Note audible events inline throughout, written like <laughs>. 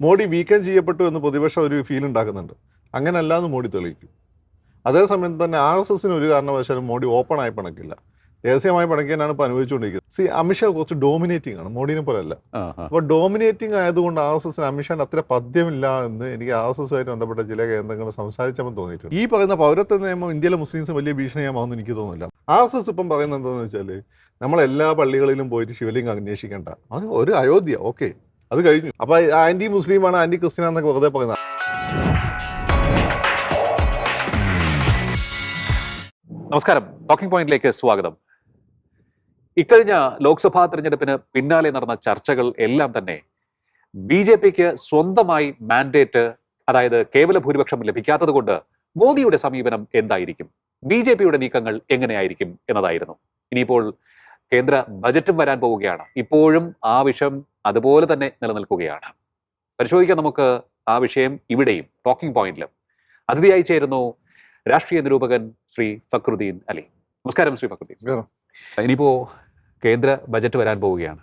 മോഡി വീക്കം ചെയ്യപ്പെട്ടു എന്ന് പ്രതിപക്ഷം ഒരു ഫീൽ ഉണ്ടാക്കുന്നുണ്ട്. അങ്ങനെയല്ല എന്ന് മോഡി തെളിയിക്കും. അതേസമയം തന്നെ ആർ എസ് എസിന് ഒരു കാരണവശാലും മോഡി ഓപ്പൺ ആയി പണക്കില്ല. രഹസ്യമായി പണക്കാനാണ് ഇപ്പോൾ അനുഭവിച്ചുകൊണ്ടിരിക്കുന്നത് സി അമിത്ഷാ കുറച്ച് ഡോമിനേറ്റിംഗ് ആണ് മോഡിനെ പോലെ അല്ല ആ, ആ. അപ്പോൾ ഡോമിനേറ്റിംഗ് ആയതുകൊണ്ട് ആർ എസ് എസിന് അമിത്ഷാൻ അത്ര പദ്യമില്ല എന്ന് എനിക്ക് ആർ എസ് എസുമായിട്ട് ബന്ധപ്പെട്ട ചില കേന്ദ്രങ്ങൾ സംസാരിച്ചപ്പോൾ തോന്നിയിട്ടുണ്ട്. ഈ പറയുന്ന പൗരത്വ നിയമം ഇന്ത്യയിലെ മുസ്ലിംസ് വലിയ ഭീഷണിയാമാവെന്ന് എനിക്ക് തോന്നുന്നില്ല. ആർ എസ് എസ് ഇപ്പം പറയുന്നത് എന്താണെന്ന് വെച്ചാൽ നമ്മൾ എല്ലാ പള്ളികളിലും പോയിട്ട് ശിവലിംഗം അന്വേഷിക്കേണ്ട. അത് ഒരു അയോധ്യ ഓക്കെ അത് കഴിഞ്ഞു. അപ്പൊ ആന്റി മുസ്ലിമാണ് ആന്റി ക്രിസ്ത്യൻ ആണെന്നൊക്കെ വെറുതെ പറയുന്നത്. നമസ്കാരം. ടോക്കിംഗ് പോയിന്റിലേക്ക് സ്വാഗതം. ഇക്കഴിഞ്ഞ ലോക്സഭാ തെരഞ്ഞെടുപ്പിന് പിന്നാലെ നടന്ന ചർച്ചകൾ എല്ലാം തന്നെ ബി ജെ പിക്ക് സ്വന്തമായി മാൻഡേറ്റ് അതായത് കേവല ഭൂരിപക്ഷം ലഭിക്കാത്തത് കൊണ്ട് മോദിയുടെ സമീപനം എന്തായിരിക്കും? ബി ജെ പിയുടെ നീക്കങ്ങൾ എങ്ങനെയായിരിക്കും എന്നതായിരുന്നു. ഇനിയിപ്പോൾ കേന്ദ്ര ബജറ്റും വരാൻ പോവുകയാണ്. ഇപ്പോഴും ആ അതുപോലെ തന്നെ നിലനിൽക്കുകയാണ്. പരിശോധിക്കാം നമുക്ക് ആ വിഷയം ഇവിടെയും ടോക്കിംഗ് പോയിന്റിലും അതിഥിയായി ചേരുന്നു രാഷ്ട്രീയ നിരൂപകൻ ശ്രീ ഫക്രുദ്ദീൻ അലി. നമസ്കാരം ശ്രീ ഫക്രുദ്ദീൻ. ഇനിയിപ്പോ കേന്ദ്ര ബജറ്റ് വരാൻ പോവുകയാണ്.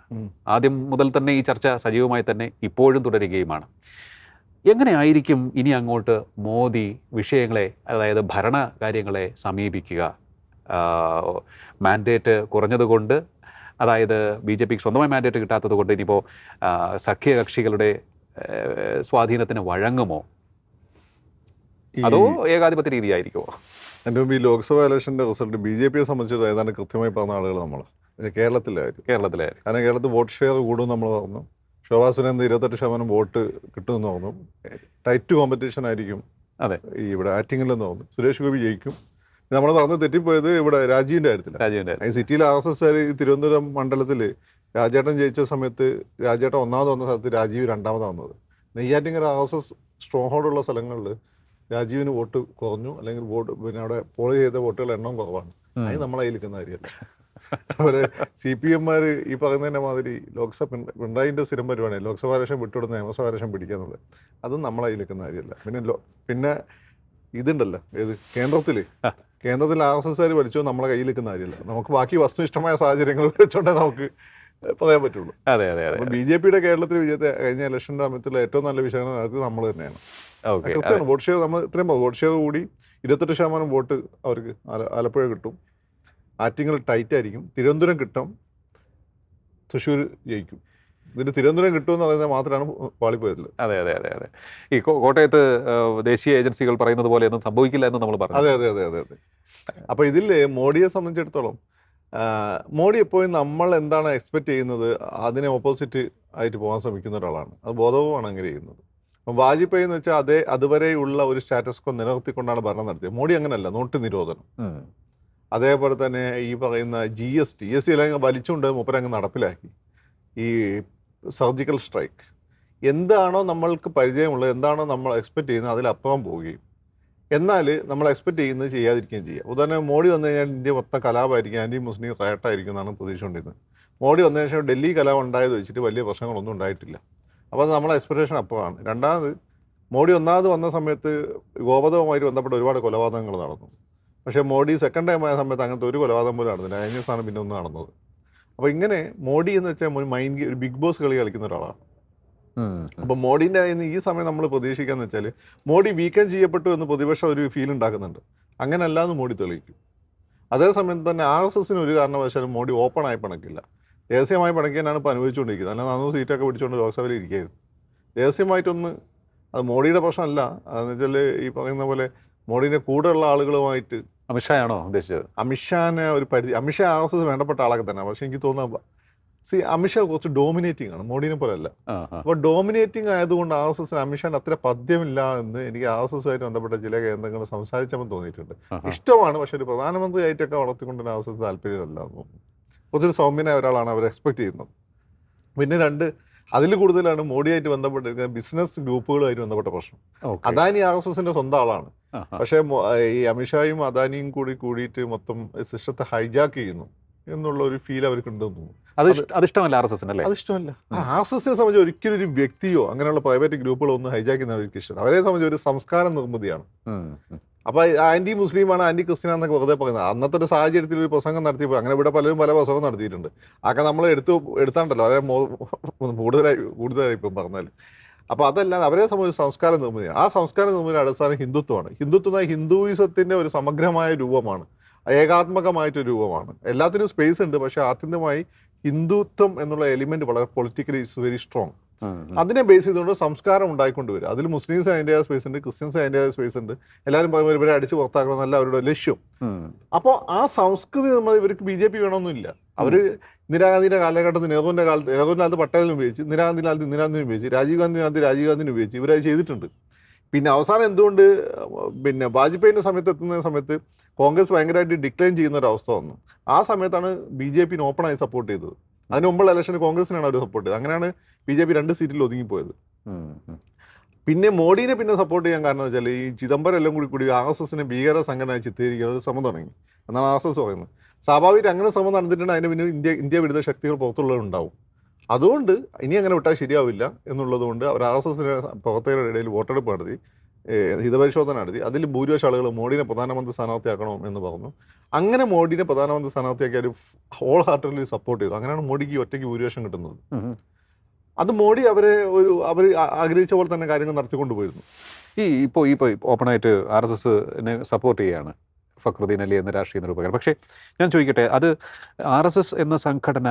ആദ്യം മുതൽ തന്നെ ഈ ചർച്ച സജീവമായി തന്നെ ഇപ്പോഴും തുടരുകയുമാണ്. എങ്ങനെയായിരിക്കും ഇനി അങ്ങോട്ട് മോദി വിഷയങ്ങളെ അതായത് ഭരണ കാര്യങ്ങളെ സമീപിക്കുക മാൻഡേറ്റ് കുറഞ്ഞതുകൊണ്ട് അതായത് ബി ജെ പിക്ക് സ്വന്തമായി മാൻഡേറ്റ് കിട്ടാത്തത് കൊണ്ട് ഇനിയിപ്പോൾ സഖ്യകക്ഷികളുടെ സ്വാധീനത്തിന് വഴങ്ങുമോ? അതോ ഏകാധിപത്യ രീതിയായിരിക്കുമോ? എന്റെ മുമ്പ് ഈ ലോക്സഭാ ഇലക്ഷന്റെ റിസൾട്ട് ബി ജെ പിയെ സംബന്ധിച്ചത് ഏതാണ്ട് കൃത്യമായി പറഞ്ഞ ആളുകൾ നമ്മൾ കേരളത്തിലായിരുന്നു കേരളത്തിലായിരുന്നു കാരണം കേരളത്തിൽ വോട്ട് ഷെയർ കൂടും നമ്മൾ പറഞ്ഞു. ശോഭാ സുരേന്ദ്ര ഇരുപത്തെട്ട് ശതമാനം വോട്ട് കിട്ടുമെന്ന് പറഞ്ഞു. ടൈറ്റ് കോമ്പറ്റീഷൻ ആയിരിക്കും അതെ. ഈ ഇവിടെ ആറ്റിങ്ങിലെന്ന് പറഞ്ഞു. സുരേഷ് ഗോപി ജയിക്കും. നമ്മൾ പറഞ്ഞ് തെറ്റിപ്പോയത് ഇവിടെ രാജീവിന്റെ കാര്യത്തിലാണ് രാജീവിന്റെ ഈ സിറ്റിയിൽ ആർ എസ് എസ് തിരുവനന്തപുരം മണ്ഡലത്തിൽ രാജേട്ടൻ ജയിച്ച സമയത്ത് രാജേട്ടൻ ഒന്നാമത് വന്ന സ്ഥലത്ത് രാജീവ് രണ്ടാമതാണ് വന്നത്. Neyyattinkara R S S stronghold ഉള്ള സ്ഥലങ്ങളിൽ രാജീവിന് വോട്ട് കുറഞ്ഞു അല്ലെങ്കിൽ വോട്ട് പിന്നെ അവിടെ പോൾ ചെയ്ത വോട്ടുകൾ എണ്ണം കുറവാണ്. അത് നമ്മളെ കയ്യിലിരിക്കുന്ന നിൽക്കുന്ന കാര്യമല്ല. അതുപോലെ സി പി എമ്മാർ ഈ പറയുന്നതിന്റെ മാതിരി ലോക്സഭ പിണ- പിണറായിന്റെ സ്ഥിരം പരിപാടിയാണ്. ലോക്സഭാ ഇലക്ഷൻ വിട്ടുവിടുന്ന നിയമസഭാ ഇലക്ഷൻ പിടിക്കാന്നുള്ളത് അതും നമ്മളെ കയ്യിലിരിക്കുന്ന നിൽക്കുന്ന കാര്യമല്ല. പിന്നെ പിന്നെ ഇതുണ്ടല്ലോ ഏത് കേന്ദ്രത്തിൽ. കേന്ദ്രത്തിൽ ആർ എസ് എസ്കാർ പഠിച്ചോ നമ്മളെ കയ്യിൽ നിൽക്കുന്ന കാര്യമില്ല. നമുക്ക് ബാക്കി വസ്തുനിഷ്ഠമായ സാഹചര്യങ്ങൾ വെച്ചോണ്ടേ നമുക്ക് പറയാൻ പറ്റുള്ളൂ. അതെ അതെ അതെ ബി ജെ പിയുടെ കേരളത്തിൽ വിജയത്തെ കഴിഞ്ഞ ഇലക്ഷൻ സമയത്തുള്ള ഏറ്റവും നല്ല വിഷയങ്ങൾ നടക്കുന്നത് നമ്മൾ തന്നെയാണ്. കൃത്യമാണ്. വോട്ട് ഷെയർ നമ്മൾ ഇത്രയും. വോട്ട് ഷെയർ കൂടി ഇരുപത്തെട്ട് ശതമാനം വോട്ട് അവർക്ക് ആലപ്പുഴ കിട്ടും. ആറ്റിങ്ങൾ ടൈറ്റ് ആയിരിക്കും. തിരുവനന്തപുരം കിട്ടും. തൃശ്ശൂർ ജയിക്കും. ഇതിന് തിരുവനന്തപുരം കിട്ടുമെന്ന് പറയുന്നത് മാത്രമാണ് പാളിപ്പോയതിൽ അതെ അതെ അതെ അതെ. ഈ കോട്ടയത്ത് ദേശീയ ഏജൻസികൾ പറയുന്നത് പോലെ ഒന്നും സംഭവിക്കില്ല എന്ന് നമ്മൾ പറഞ്ഞു. അതെ അതെ അതെ അതെ അതെ. അപ്പോൾ ഇതിൽ മോഡിയെ സംബന്ധിച്ചിടത്തോളം മോഡി എപ്പോഴും നമ്മൾ എന്താണ് എക്സ്പെക്ട് ചെയ്യുന്നത്? അതിനെ ഓപ്പോസിറ്റ് ആയിട്ട് പോകാൻ ശ്രമിക്കുന്ന ഒരാളാണ്. അത് ബോധവുമാണ് അങ്ങനെ ചെയ്യുന്നത്. അപ്പം വാജ്പേയി എന്ന് വെച്ചാൽ അതേ അതുവരെയുള്ള ഒരു സ്റ്റാറ്റസ് കോ നിലനിർത്തിക്കൊണ്ടാണ് ഭരണം നടത്തിയത്. മോഡി അങ്ങനെയല്ല നോട്ട് നിരോധനം. അതേപോലെ തന്നെ ഈ പറയുന്ന G S T S T എല്ലാം വലിച്ചുകൊണ്ട് മൂപ്പരങ്ങ് നടപ്പിലാക്കി. ഈ സർജിക്കൽ സ്ട്രൈക്ക്. എന്താണോ നമ്മൾക്ക് പരിചയമുള്ളത് എന്താണോ നമ്മൾ എക്സ്പെക്റ്റ് ചെയ്യുന്നത് അതിലപ്പുറം പോവുകയും. എന്നാൽ നമ്മൾ എക്സ്പെക്റ്റ് ചെയ്യുന്നത് ചെയ്യാതിരിക്കുകയും ചെയ്യുക. ഉദാഹരണം മോഡി വന്നു കഴിഞ്ഞാൽ ഇന്ത്യ മൊത്തം കലാപമായിരിക്കും ആന്റി മുസ്ലിം റയട്ടായിരിക്കും എന്നാണ് പ്രതീക്ഷിച്ചുകൊണ്ടിരുന്നത്. മോഡി വന്നതിന് ശേഷം ഡൽഹി കലാപം ഉണ്ടായത് വെച്ചിട്ട് വലിയ പ്രശ്നങ്ങളൊന്നും ഉണ്ടായിട്ടില്ല. അപ്പോൾ അത് നമ്മളെ എക്സ്പെക്ടേഷൻ അപ്പുറമാണ്. രണ്ടാമത് മോഡി ഒന്നാമത് വന്ന സമയത്ത് ഗോപതവുമായി ബന്ധപ്പെട്ട ഒരുപാട് കൊലപാതകങ്ങൾ നടന്നു. പക്ഷേ മോഡി സെക്കൻഡ് ടൈം ആയ സമയത്ത് അങ്ങനത്തെ ഒരു കൊലപാതകം പോലും നടന്നില്ല. അതിന് സ്ഥാനം പിന്നെ ഒന്നും നടന്നത്. അപ്പോൾ ഇങ്ങനെ മോഡി എന്ന് വെച്ചാൽ ഒരു മൈൻഡ് ഒരു ബിഗ് ബോസ് കളി കളിക്കുന്ന ഒരാളാണ്. അപ്പോൾ മോഡീന്റെ കയ്യിൽ നിന്ന് ഈ സമയം നമ്മൾ പ്രതീക്ഷിക്കാന്ന് വെച്ചാൽ മോഡി വീക്കെൻഡ് ചെയ്യപ്പെട്ടു എന്ന് പ്രതിപക്ഷം ഒരു ഫീൽ ഉണ്ടാക്കുന്നുണ്ട്. അങ്ങനെയല്ല എന്ന് മോഡി തെളിയിക്കും. അതേസമയം തന്നെ ആർ എസ് എസിന് ഒരു കാരണവശാലും മോഡി ഓപ്പൺ ആയി പണക്കില്ല. രഹസ്യമായി പണക്കാനാണ് ഇപ്പോൾ അനുഭവിച്ചുകൊണ്ടിരിക്കുന്നത് അല്ല നാനൂറ് സീറ്റൊക്കെ പിടിച്ചുകൊണ്ട് ലോക്സഭയിൽ ഇരിക്കുകയായിരുന്നു രഹസ്യമായിട്ടൊന്ന് അത് മോഡിയുടെ പ്രശ്നമല്ല. അതെന്ന് വെച്ചാൽ ഈ പറയുന്ന പോലെ മോഡീന്റെ കൂടെയുള്ള ആളുകളുമായിട്ട് അമിത്ഷായാണോ ഉദ്ദേശിച്ചത്? അമിത്ഷാനെ ഒരു പരിധി അമിത്ഷാ ആർ എസ് എസ് വേണ്ടപ്പെട്ട ആളൊക്കെ തന്നെ പക്ഷെ എനിക്ക് തോന്നുന്നത് സി അമിത്ഷാ കുറച്ച് ഡോമിനേറ്റിംഗ് ആണ് മോഡിനെ പോലെ അല്ല. അപ്പോൾ ഡോമിനേറ്റിംഗ് ആയതുകൊണ്ട് ആർ എസ് എസിന് അമിത്ഷാന് അത്ര പദ്യമില്ല എന്ന് എനിക്ക് ആർ എസ് എസുമായിട്ട് ബന്ധപ്പെട്ട ചില കേന്ദ്രങ്ങൾ സംസാരിച്ചപ്പോൾ തോന്നിയിട്ടുണ്ട്. ഇഷ്ടമാണ് പക്ഷെ ഒരു പ്രധാനമന്ത്രി ആയിട്ടൊക്കെ വളർത്തിക്കൊണ്ട് ആർ എസ് എസ് താല്പര്യമല്ല കുറച്ചൊരു സൗമ്യനായ ഒരാളാണ് അവർ എക്സ്പെക്ട് ചെയ്യുന്നത്. പിന്നെ രണ്ട് അതിൽ കൂടുതലാണ് മോഡിയായിട്ട് ബന്ധപ്പെട്ടിരിക്കുന്ന ബിസിനസ് ഗ്രൂപ്പുകളുമായിട്ട് ബന്ധപ്പെട്ട പ്രശ്നം. അദാനി ആർ എസ് എസിന്റെ സ്വന്തം ആളാണ്. പക്ഷേ ഈ അമിത്ഷായും അദാനിയും കൂടി കൂടിയിട്ട് മൊത്തം സിസ്റ്റത്തെ ഹൈജാക്ക് ചെയ്യുന്നു എന്നുള്ള ഒരു ഫീൽ അവർക്ക് ഉണ്ടെന്ന് തോന്നുന്നു. അത് ഇഷ്ട- അത് ആർ എസ് എസിന് അല്ലേ? അത് ഇഷ്ടമല്ല. ആർ എസ് എസിനെ സംബന്ധിച്ച് ഒരിക്കലും ഒരു വ്യക്തിയോ അങ്ങനെയുള്ള പ്രൈവറ്റ് ഗ്രൂപ്പുകളോ ഒന്നും ഹൈജാക്ക് ചെയ്യുന്ന അവർക്ക് ഇഷ്ടം അവരെ സംബന്ധിച്ച് ഒരു സംസ്കാരം നിർമ്മിതിയാണ്. അപ്പൊ ആന്റി മുസ്ലിമാണ് ആന്റി ക്രിസ്ത്യൻ എന്നൊക്കെ വെറുതെ പറയുന്നത്. അന്നത്തെ ഒരു സാഹചര്യത്തിൽ ഒരു പ്രസംഗം നടത്തിയപ്പോൾ അങ്ങനെ ഇവിടെ പലരും പല പ്രസംഗം നടത്തിയിട്ടുണ്ട്. അതൊക്കെ നമ്മൾ എടുത്തു എടുത്താണ്ടല്ലോ. അതായത് കൂടുതലായി കൂടുതലായി ഇപ്പം പറഞ്ഞാൽ അപ്പോൾ അതല്ലാതെ അവരെ സംബന്ധിച്ച് സംസ്കാര നിർമ്മിതിയാണ് ആ സംസ്കാര നിർമ്മിതി അടിസ്ഥാനം ഹിന്ദുത്വമാണ്. ഹിന്ദുത്വം എന്ന ഹിന്ദുയിസത്തിന്റെ ഒരു സമഗ്രമായ രൂപമാണ്. ഏകാത്മകമായിട്ടൊരു രൂപമാണ്. എല്ലാത്തിനും സ്പേസ് ഉണ്ട് പക്ഷേ ആത്യന്തമായി ഹിന്ദുത്വം എന്നുള്ള എലിമെന്റ് വളരെ പൊളിറ്റിക്കലി ഇസ് വെരി സ്ട്രോങ് അതിനെ ബേസ് ചെയ്തുകൊണ്ട് സംസ്കാരം ഉണ്ടായിക്കൊണ്ട് വരും അതിൽ മുസ്ലിംസ് അതിന്റെതായ സ്പേസ് ഉണ്ട് ക്രിസ്ത്യൻസ് അതിന്റെതായ സ്പേസ് ഉണ്ട്. എല്ലാവരും പറയുമ്പോൾ ഇവരെ അടിച്ച് പുറത്താക്കണം എന്നല്ല അവരുടെ ലക്ഷ്യം. അപ്പോൾ ആ സംസ്കൃതി നമ്മൾ ഇവർക്ക് ബി ജെ പി വേണമെന്നില്ല. അവർ ഇന്ദിരാഗാന്ധിയുടെ കാലഘട്ടത്തിൽ നെഹ്റുവിന്റെ കാലത്ത് നെഹ്റുവിന്റെ കാലത്ത് പട്ടേലിന് ഉപയോഗിച്ച് നിരാഗാന്ധി കാലത്ത് ഇന്ദിരാഗാന്ധിന് ഉപയോഗിച്ച് രാജീവ് ഗാന്ധി കാലത്ത് രാജീവ് ഗാന്ധിനെ ഉപയോഗിച്ച് ഇവരത് ചെയ്തിട്ടുണ്ട്. പിന്നെ അവസാനം എന്തുകൊണ്ട് പിന്നെ വാജ്പേയിന്റെ സമയത്ത് എത്തുന്ന സമയത്ത് കോൺഗ്രസ് ഭയങ്കരമായിട്ട് ഡിക്ലൈൻ ചെയ്യുന്ന ഒരു അവസ്ഥ വന്നു. ആ സമയത്താണ് ബി ജെ പിന് ഓപ്പണായി സപ്പോർട്ട് ചെയ്തത്. അതിന് മുമ്പുള്ള ഇലക്ഷന് കോൺഗ്രസിനാണ് അവർ സപ്പോർട്ട് ചെയ്തത്. അങ്ങനെയാണ് ബി ജെ പി രണ്ട് സീറ്റിൽ ഒതുങ്ങിപ്പോയത്. പിന്നെ മോഡിനെ പിന്നെ സപ്പോർട്ട് ചെയ്യാൻ കാരണം എന്ന് വെച്ചാൽ ഈ ചിദംബരം എല്ലാം കൂടി കൂടി ആർ എസ് എസിനെ ഭീകര സംഘടനയായി ചിത്രീകരിക്കാൻ ഒരു ശ്രമം തുടങ്ങി. എന്നാണ് ആർ എസ് എസ് പറയുന്നത്. സ്വാഭാവികമായിട്ട് അങ്ങനെ ശ്രമം നടന്നിട്ടുണ്ടെങ്കിൽ അതിന് പിന്നെ ഇന്ത്യ ഇന്ത്യ വിരുദ്ധ ശക്തികൾ പുറത്തുള്ളവരുണ്ടാവും. അതുകൊണ്ട് ഇനി അങ്ങനെ വിട്ടാൽ ശരിയാവില്ല എന്നുള്ളതുകൊണ്ട് അവർ ആർ എസ് എസിന്റെ പ്രവർത്തകരുടെ ഇടയിൽ വോട്ടെടുപ്പ് നടത്തി ഹിതപരിശോധന നടത്തി. അതിൽ ഭൂരിപക്ഷ ആളുകൾ മോഡിനെ പ്രധാനമന്ത്രി സ്ഥാനാർത്ഥിയാക്കണം എന്ന് പറഞ്ഞു. അങ്ങനെ മോഡിനെ പ്രധാനമന്ത്രി സ്ഥാനാർത്ഥിയാക്കി അവർ ഹോൾ ഹാർട്ടഡ്ലി സപ്പോർട്ട് ചെയ്തു. അങ്ങനെയാണ് മോഡിക്ക് ഒറ്റയ്ക്ക് ഭൂരിപക്ഷം കിട്ടുന്നത്. അത് മോഡി അവരെ ഒരു അവർ ആഗ്രഹിച്ച പോലെ തന്നെ കാര്യങ്ങൾ നടത്തിക്കൊണ്ടു പോയിരുന്നു ഈ ഇപ്പോൾ ഈ ഇപ്പോൾ ഓപ്പണായിട്ട് ആർ എസ് എസിനെ സപ്പോർട്ട് ചെയ്യുകയാണ്. ഫക്രുദ്ദീൻ അലി എന്ന രാഷ്ട്രീയ നിരൂപകർ പക്ഷേ ഞാൻ ചോദിക്കട്ടെ അത് ആർ എസ് എസ് എന്ന സംഘടന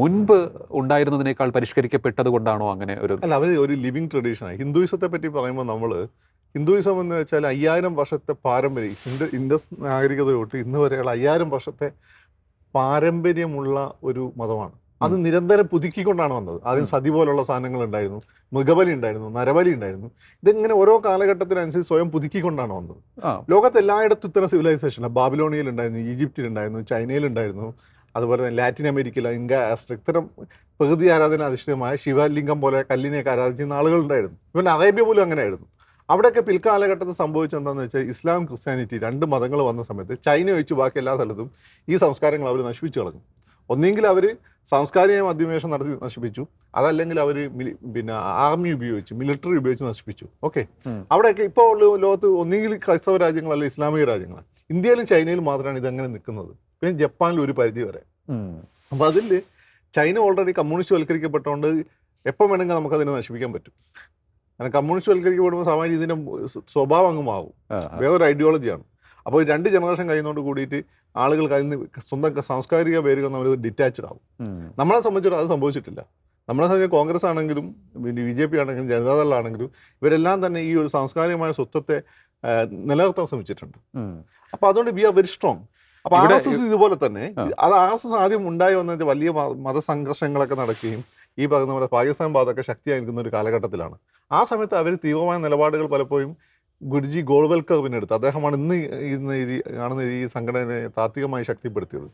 മുൻപ് ഉണ്ടായിരുന്നതിനേക്കാൾ പരിഷ്കരിക്കപ്പെട്ടത് കൊണ്ടാണോ അങ്ങനെ ഒരു അല്ല അവർ ഒരു ലിവിങ് ട്രഡീഷനാണ് ഹിന്ദുയിസത്തെ പറ്റി പറയുമ്പോൾ നമ്മൾ ഹിന്ദുയിസം എന്ന് വെച്ചാൽ അയ്യായിരം വർഷത്തെ പാരമ്പര്യം ഹിന്ദു ഇൻഡസ് നാഗരികത തൊട്ട് ഇന്ന് വരെയുള്ള അയ്യായിരം വർഷത്തെ പാരമ്പര്യമുള്ള ഒരു മതമാണ്. അത് നിരന്തരം പുതുക്കിക്കൊണ്ടാണ് വന്നത്. ആദ്യം സതി പോലുള്ള സാധനങ്ങൾ ഉണ്ടായിരുന്നു. മൃഗബലി ഉണ്ടായിരുന്നു നരബലി ഉണ്ടായിരുന്നു. ഇതിങ്ങനെ ഓരോ കാലഘട്ടത്തിനനുസരിച്ച് സ്വയം പുതുക്കിക്കൊണ്ടാണ് വന്നത്. ലോകത്ത് എല്ലായിടത്തും ഇത്തരം സിവിലൈസേഷൻ ബാബിലോണിയയിൽ ഉണ്ടായിരുന്നു ഈജിപ്തിൽ ഉണ്ടായിരുന്നു ചൈനയിൽ ഉണ്ടായിരുന്നു അതുപോലെ തന്നെ ലാറ്റിൻ അമേരിക്കയിൽ ഇങ്ക ആസ്ട്ര ഇത്തരം പ്രകൃതി ആരാധന അധിഷ്ഠിതമായ ശിവലിംഗം പോലെ കല്ലിനെയൊക്കെ ആരാധിച്ചിരുന്ന ആളുകളുണ്ടായിരുന്നു ഇവൻ അറേബ്യ പോലും അങ്ങനെയായിരുന്നു. അവിടെയൊക്കെ പിൽക്കാലഘട്ടത്തിൽ സംഭവിച്ചത് എന്താണെന്ന് വെച്ചാൽ ഇസ്ലാം ക്രിസ്ത്യാനിറ്റി രണ്ട് മതങ്ങൾ വന്ന സമയത്ത് ചൈന ഒഴിച്ച് ബാക്കി എല്ലാ സ്ഥലത്തും ഈ സംസ്കാരങ്ങൾ അവർ നശിപ്പിച്ചു കളഞ്ഞു. ഒന്നെങ്കിൽ അവർ സാംസ്കാരിക അധിനിവേശം നടത്തി നശിപ്പിച്ചു. അതല്ലെങ്കിൽ അവർ പിന്നെ ആർമി ഉപയോഗിച്ച് മിലിറ്ററി ഉപയോഗിച്ച് നശിപ്പിച്ചു. ഓക്കെ. അവിടെയൊക്കെ ഇപ്പോൾ ഉള്ള ലോകത്ത് ഒന്നെങ്കിൽ ക്രൈസ്തവ രാജ്യങ്ങളല്ല ഇസ്ലാമിക രാജ്യങ്ങളാണ് ഇന്ത്യയിലും ചൈനയിലും മാത്രമാണ് ഇതങ്ങനെ നിൽക്കുന്നത്. പിന്നെ ജപ്പാനിൽ ഒരു പരിധി വരെ. അപ്പം അതിൽ ചൈന ഓൾറെഡി കമ്മ്യൂണിസ്റ്റ് വൽക്കരിക്കപ്പെട്ടുകൊണ്ട് എപ്പം വേണമെങ്കിൽ നമുക്കതിനെ നശിപ്പിക്കാൻ പറ്റും. കാരണം കമ്മ്യൂണിസ്റ്റ് വൽക്കരിക്കപ്പെടുമ്പോൾ സാമാന്യം ഇതിന്റെ സ്വഭാവം അങ്ങ് മാറും. വേറൊരു ഐഡിയോളജിയാണ് അപ്പോൾ രണ്ട് ജനറേഷൻ കഴിയുന്നതോട് കൂടിയിട്ട് ആളുകൾ നിന്ന് സ്വന്തം സാംസ്കാരിക പേരുകൾ നമ്മൾ ഡിറ്റാച്ച്ഡ് ആവും. നമ്മളെ സംബന്ധിച്ചിടത്തോളം അത് സംഭവിച്ചിട്ടില്ല. നമ്മളെ സംബന്ധിച്ച് കോൺഗ്രസ് ആണെങ്കിലും പിന്നെ ബി ജെ പി ആണെങ്കിലും ജനതാദളാണെങ്കിലും ഇവരെല്ലാം തന്നെ ഈ ഒരു സാംസ്കാരികമായ സ്വത്വത്തെ നിലനിർത്താൻ ശ്രമിച്ചിട്ടുണ്ട്. അപ്പൊ അപ്പോൾ അതുകൊണ്ട് വി ആർ വെരി സ്ട്രോങ്. അപ്പോൾ ആർ എസ് എസ് ഇതുപോലെ തന്നെ. അത് ആർ എസ് എസ് ആദ്യം ഉണ്ടായി വന്നതിന്റെ വലിയ മതസംഘർഷങ്ങളൊക്കെ നടക്കുകയും ഈ പറയുന്ന പോലെ പാകിസ്ഥാൻ ഭാഗത്തൊക്കെ ശക്തിയായിരിക്കുന്ന ഒരു കാലഘട്ടത്തിലാണ്. ആ സമയത്ത് അവർ തീവ്രമായ നിലപാടുകൾ പലപ്പോഴും ഗുരുജി ഗോൾവൽക്കർ എടുത്ത് അദ്ദേഹമാണ് ഇന്ന് ഇന്ന് ഈ കാണുന്ന ഈ സംഘടനയെ താത്വികമായി ശക്തിപ്പെടുത്തിയത്.